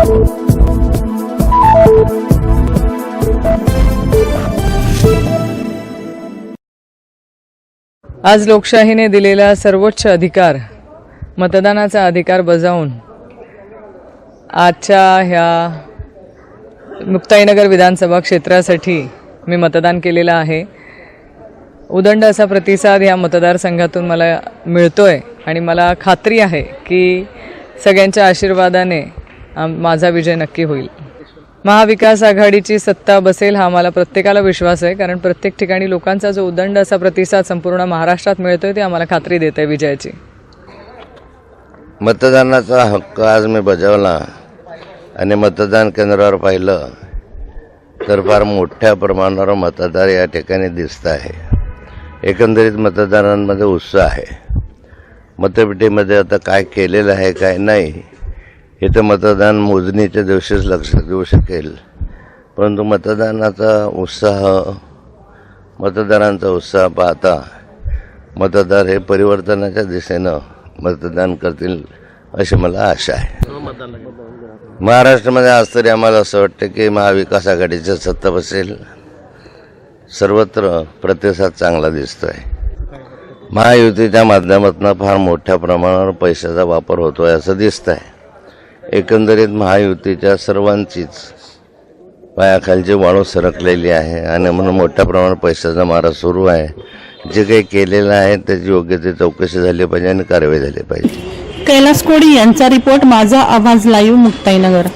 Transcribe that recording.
आज लोकशाहीने दिलेला सर्वोच्च अधिकार मतदानाचा अधिकार बजावून आजच्या ह्या मुक्ताईनगर विधानसभा क्षेत्रासाठी मी मतदान केलेलं आहे. उदंड असा प्रतिसाद या मतदारसंघातून मला मिळतो आहे आणि मला खात्री आहे की सगळ्यांच्या आशीर्वादाने माझा विजय नक्की होईल. महाविकास आघाडीची सत्ता बसेल हा मला प्रत्येकाला विश्वास आहे कारण प्रत्येक ठिकाणी लोकांचा जो उदंड असा प्रतिसाद संपूर्ण महाराष्ट्रात मिळतोय ते आम्हाला खात्री देत आहे विजयाची. मतदानाचा हक्क आज मी बजावला आणि मतदान केंद्रावर पाहिलं तर फार मोठ्या प्रमाणावर मतदार या ठिकाणी दिसत आहे. एकंदरीत मतदारांमध्ये उत्साह आहे. मतपेटीमध्ये आता काय केलेलं आहे काय नाही हे तर मतदान मोजणीच्या दिवशीच लक्षात येऊ शकेल. परंतु मतदानाचा उत्साह मतदारांचा उत्साह पाहता मतदार हे परिवर्तनाच्या दिशेनं मतदान करतील अशी मला आशा आहे. महाराष्ट्रामध्ये आज तरी आम्हाला असं वाटतं की महाविकास आघाडीच्या सत्ता बसेल. सर्वत्र प्रतिसाद चांगला दिसतोय. महायुतीच्या माध्यमातून फार मोठ्या प्रमाणावर पैशाचा वापर होतोय असं दिसत आहे एकंदरीत महायुतीच्या सर्वांचीच पायाखालची वाळू सरकलेली आहे आणि म्हणून मोठ्या प्रमाणात पैशाचा मारा सुरू आहे. जे काही केलेलं आहे त्याची योग्य ते चौकशी झाली पाहिजे आणि कारवाई झाली पाहिजे. कैलास कोडी यांचा रिपोर्ट माझा आवाज लाईव्ह मुक्ताईनगर.